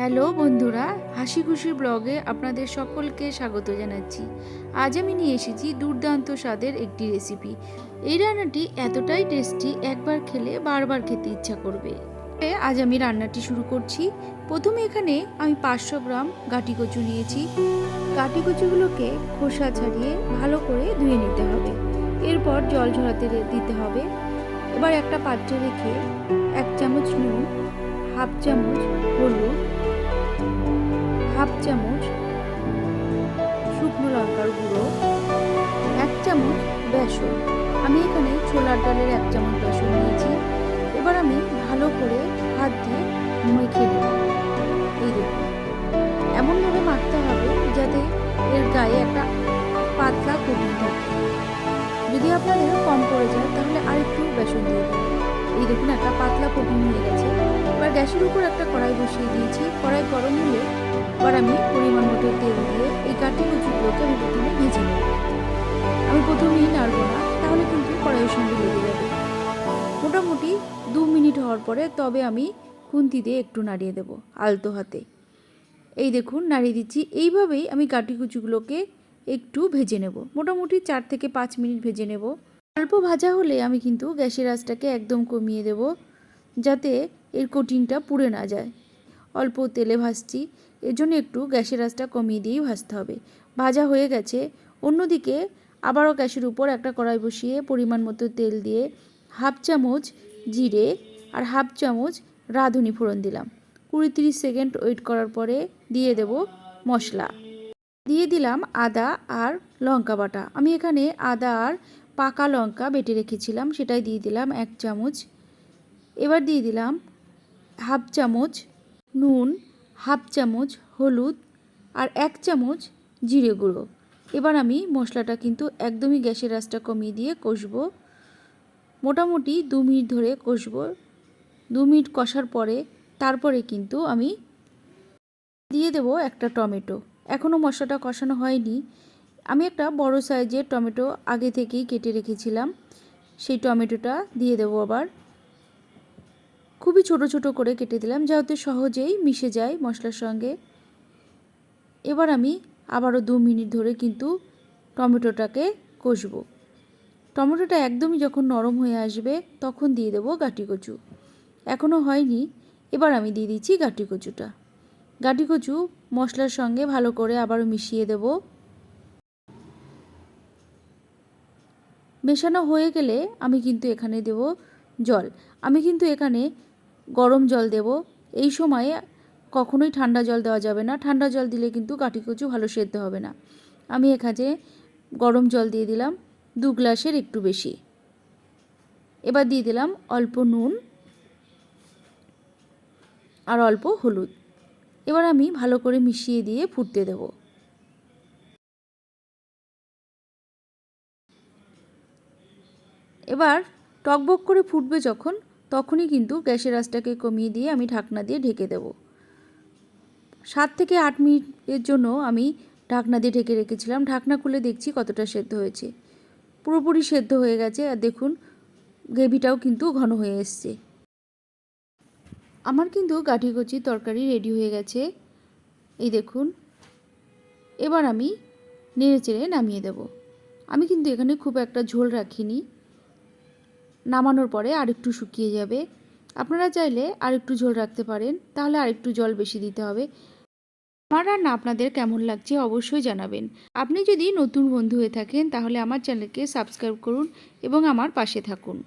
Hello বন্ধুরা, হাসি খুশি ব্লগে আপনাদের সকলকে স্বাগত জানাচ্ছি। আজ আমি নিয়ে এসেছি দুর্দান্ত স্বাদের একটি রেসিপি এই রান্নাটি এতটাই টেস্টি একবার খেলে বারবার খেতে ইচ্ছা করবে। আজ আমি রান্নাটি শুরু করছি। প্রথমে এখানে আমি পাঁচশো গ্রাম গাটি কচু নিয়েছি। গাটি কচুগুলোকে খোসা ছাড়িয়ে ভালো করে ধুয়ে নিতে হবে। এরপর জল ঝরাতে দিতে হবে। এবার একটা পাত্রে রেখে এক চামচ নুন, হাফ চামচ হলুদ হাফ চামচ শুকনো লঙ্কার গুঁড়ো, এক চামচ বেসন। আমি এখানে ছোলার ডালের এক চামচ বেসন নিয়েছি। এবার আমি ভালো করে হাত দিয়ে মেখে নেব। এই দেখুন, এমনভাবে মাখতে হবে যাতে এর গায়ে একটা পাতলা কোটিং থাকে। যদি আপনাদের কম পড়ে যায়, তাহলে আরেকটু বেসন দিয়ে দেবেন এই দেখুন, একটা পাতলা কোটিং হয়ে গেছে। এবার গ্যাসের উপর একটা কড়াই বসিয়ে দিয়েছি। কড়াই গরম হলে এবার আমি পরিমাণ মতো তেল দিয়ে এই কাঠি কচুগুলোকে আমি প্রথমে ভেজে নেব। আমি প্রথমেই নাড়বো না, তাহলে কিন্তু কড়াইয়ের সঙ্গে লেগে যাবে। মোটামুটি দু মিনিট হওয়ার পরে তবে আমি খুন্তি দিয়ে একটু নাড়িয়ে দেবো আলতো হাতে। এই দেখুন, নাড়িয়ে দিচ্ছি। এইভাবেই আমি কাঠি কুচুগুলোকে একটু ভেজে নেব। মোটামুটি চার থেকে পাঁচ মিনিট ভেজে নেব। অল্প ভাজা হলে আমি কিন্তু গ্যাসের আঁচটাকে একদম কমিয়ে দেব। যাতে এর কোটিংটা পুড়ে না যায়। অল্প তেলে ভাজছি এর জন্য একটু গ্যাসের আঁচটা কমিয়ে দিয়েই ভাজতে হবে। ভাজা হয়ে গেছে, অন্যদিকে আবারও গ্যাসের উপর একটা কড়াই বসিয়ে পরিমাণ মতো তেল দিয়ে হাফ চামচ জিরে আর হাফ চামচ রাঁধুনি ফোড়ন দিলাম। কুড়ি তিরিশ সেকেন্ড ওয়েট করার পরে দিয়ে দেব মশলা। দিয়ে দিলাম আদা আর লঙ্কা বাটা। আমি এখানে আদা আর পাকা লঙ্কা বেটে রেখেছিলাম, সেটাই দিয়ে দিলাম এক চামচ এবার দিয়ে দিলাম হাফ চামচ নুন, হাফ চামচ হলুদ আর এক চামচ জিরে গুঁড়ো। এবার আমি মশলাটা কিন্তু একদমই গ্যাসের আঁচটা কমিয়ে দিয়ে কষবো। মোটামুটি দু মিনিট ধরে কষবো। দু মিনিট কষার পরে তারপরে কিন্তু আমি দিয়ে দেব একটা টমেটো। এখনও মশলাটা কষানো হয়নি। আমি একটা বড় সাইজের টমেটো আগে থেকেই কেটে রেখেছিলাম। সেই টমেটোটা দিয়ে দেবো আবার। খুবই ছোট ছোট করে কেটে দিলাম, যাতে সহজেই মিশে যায় মশলার সঙ্গে। এবার আমি আবারও দু মিনিট ধরে কিন্তু টমেটোটাকে কষবো। টমেটোটা একদমই যখন নরম হয়ে আসবে, তখন দিয়ে দেবো গাটি কচু। এখনও হয়নি, এবার আমি দিয়ে দিচ্ছি গাটি কচুটা। গাটি কচু মশলার সঙ্গে ভালো করে আবারও মিশিয়ে দেব। মেশানো হয়ে গেলে আমি কিন্তু এখানে দেব জল। আমি কিন্তু এখানে গরম জল দেব। এই সময়ে কখনোই ঠান্ডা জল দেওয়া যাবে না। ঠান্ডা জল দিলে কিন্তু কাঠি কচু ভালো সেদ্ধ হবে না। আমি এখানে গরম জল দিয়ে দিলাম দু গ্লাসের একটু বেশি। এবার দিয়ে দিলাম অল্প নুন আর অল্প হলুদ। এবার আমি ভালো করে মিশিয়ে দিয়ে ফুটতে দেব। এবার টকবক করে ফুটবে যখন, তখনই কিন্তু গ্যাসের আঁচটাকে কমিয়ে দিয়ে আমি ঢাকনা দিয়ে ঢেকে দেব। সাত থেকে আট মিনিটের জন্য আমি ঢাকনা দিয়ে ঢেকে রেখেছিলাম। ঢাকনা খুলে দেখছি কতটা সেদ্ধ হয়েছে। পুরোপুরি সেদ্ধ হয়ে গেছে আর দেখুন, গ্রেভিটাও কিন্তু ঘন হয়ে এসছে। আমার কিন্তু গাঠি তরকারি রেডি হয়ে গেছে। এই দেখুন, এবার আমি নেড়ে চেড়ে নামিয়ে দেব। আমি কিন্তু এখানে খুব একটা ঝোল রাখিনি। নামানোর পরে আরেকটু শুকিয়ে যাবে। আপনারা চাইলে আরেকটু ঝোল রাখতে পারেন, তাহলে আরেকটু জল বেশি দিতে হবে। আমার রান্না আপনাদের কেমন লাগছে অবশ্যই জানাবেন। আপনি যদি নতুন বন্ধু হয়ে থাকেন, তাহলে আমার চ্যানেলকে সাবস্ক্রাইব করুন এবং আমার পাশে থাকুন।